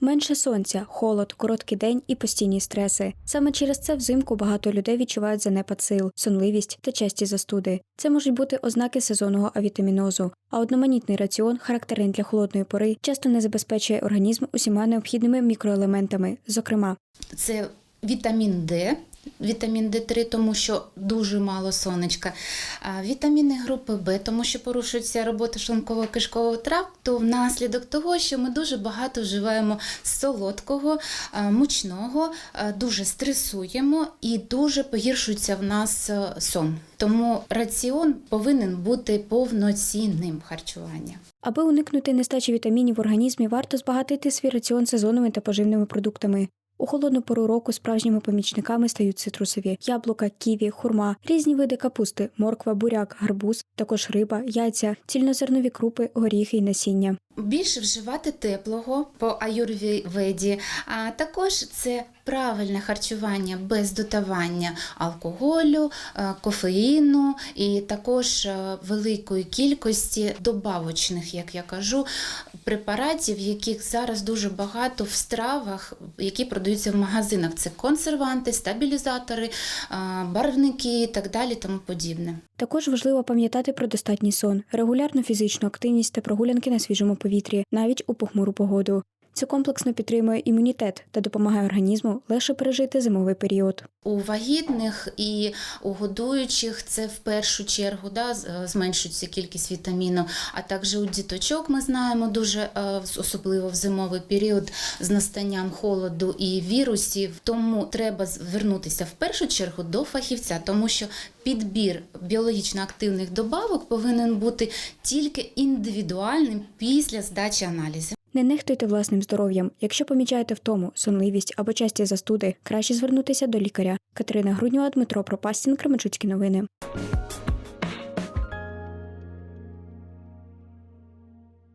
Менше сонця, холод, короткий день і постійні стреси. Саме через це взимку багато людей відчувають занепад сил, сонливість та часті застуди. Це можуть бути ознаки сезонного авітамінозу, а одноманітний раціон, характерний для холодної пори, часто не забезпечує організм усіма необхідними мікроелементами, зокрема Це вітамін Д. Вітамін Д3, тому що дуже мало сонечка. Вітаміни групи Б, тому що порушується робота шлунково-кишкового тракту внаслідок того, що ми дуже багато вживаємо солодкого, мучного, дуже стресуємо і дуже погіршується в нас сон. Тому раціон повинен бути повноцінним харчуванням. Аби уникнути нестачі вітамінів в організмі, варто збагатити свій раціон сезонними та поживними продуктами. У холодну пору року справжніми помічниками стають цитрусові яблука, ківі, хурма, різні види капусти, морква, буряк, гарбуз, також риба, яйця, цільнозернові крупи, горіхи і насіння. Більше вживати теплого по аюрведі, а також це правильне харчування без додавання алкоголю, е, кофеїну і також е, великої кількості добавочних, як я кажу, препаратів, яких зараз дуже багато в стравах, які продаються в магазинах. Це консерванти, стабілізатори, е, барвники і так далі, тому подібне. Також важливо пам'ятати про достатній сон, регулярну фізичну активність та прогулянки на свіжому повітрі, навіть у похмуру погоду. Це комплексно підтримує імунітет та допомагає організму легше пережити зимовий період. У вагітних і у годуючих це в першу чергу да, е, зменшується кількість вітаміну, а також у діточок ми знаємо дуже е, особливо в зимовий період з настанням холоду і вірусів. Тому треба звернутися в першу чергу до фахівця, тому що підбір біологічно активних добавок повинен бути тільки індивідуальним після здачі аналізів. Не нехтуйте власним здоров'ям. Якщо помічаєте втому, сонливість або часті застуди, краще звернутися до лікаря. Катерина Грудньова, Дмитро Пропастін, Кременчуцькі новини.